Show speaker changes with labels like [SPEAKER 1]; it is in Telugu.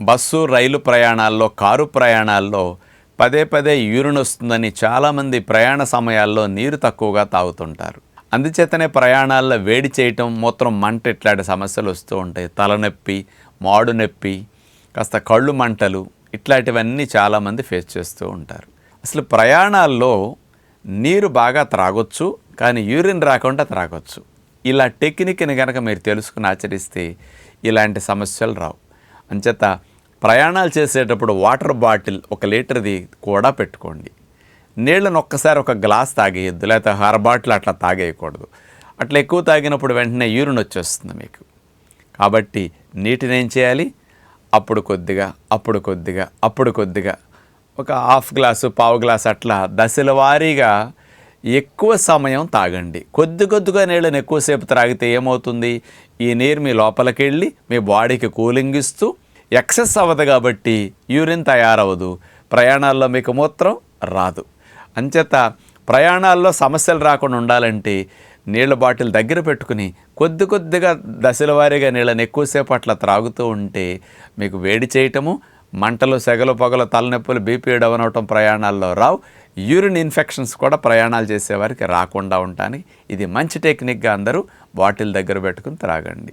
[SPEAKER 1] బస్సు రైలు ప్రయాణాల్లో కారు ప్రయాణాల్లో పదే పదే యూరిన్ వస్తుందని చాలామంది ప్రయాణ సమయాల్లో నీరు తక్కువగా తాగుతుంటారు. అందుచేతనే ప్రయాణాల్లో వేడి చేయటం మూత్రం మంట ఇట్లాంటి సమస్యలు వస్తూ ఉంటాయి. తలనొప్పి మాడు నొప్పి కాస్త కళ్ళు మంటలు ఇట్లాంటివన్నీ చాలామంది ఫేస్ చేస్తూ ఉంటారు. అసలు ప్రయాణాల్లో నీరు బాగా త్రాగొచ్చు కానీ యూరిన్ రాకుండా త్రాగొచ్చు. ఇలా టెక్నిక్ని కనుక మీరు తెలుసుకుని ఆచరిస్తే ఇలాంటి సమస్యలు రావు. అంచేత ప్రయాణాలు చేసేటప్పుడు వాటర్ బాటిల్ ఒక లీటర్ది కూడా పెట్టుకోండి. నీళ్ళను ఒక్కసారి ఒక గ్లాస్ తాగేయద్దు లేకపోతే హర బాటిల్ అట్లా తాగేయకూడదు. అట్లా ఎక్కువ తాగినప్పుడు వెంటనే యూరిన్ వచ్చేస్తుంది మీకు. కాబట్టి నీటిని ఏం చేయాలి? అప్పుడు కొద్దిగా అప్పుడు కొద్దిగా అప్పుడు కొద్దిగా ఒక హాఫ్ గ్లాసు పావు గ్లాస్ అట్లా దశల వారీగా ఎక్కువ సమయం తాగండి. కొద్ది కొద్దిగా నీళ్ళని ఎక్కువసేపు త్రాగితే ఏమవుతుంది? ఈ నీరు మీ లోపలికి వెళ్ళి మీ బాడీకి కూలింగ్ ఇస్తూ ఎక్సెస్ అవ్వదు కాబట్టి యూరిన్ తయారవ్వదు. ప్రయాణాల్లో మీకు మూత్రం రాదు. అంచేత ప్రయాణాల్లో సమస్యలు రాకుండా ఉండాలంటే నీళ్ళ బాటిల్ దగ్గర పెట్టుకుని కొద్ది కొద్దిగా దశల వారీగా నీళ్ళని ఎక్కువసేపు అట్లా త్రాగుతూ ఉంటే మీకు వేడి చేయటము మంటలు సెగలు పొగలు తలనొప్పులు బీపీ డౌన్ అవటం ప్రయాణాల్లో రావు. యూరిన్ ఇన్ఫెక్షన్స్ కూడా ప్రయాణాలు చేసేవారికి రాకుండా ఉండటానికి ఇది మంచి టెక్నిక్గా అందరూ బాటిల్ దగ్గర పెట్టుకుని త్రాగండి.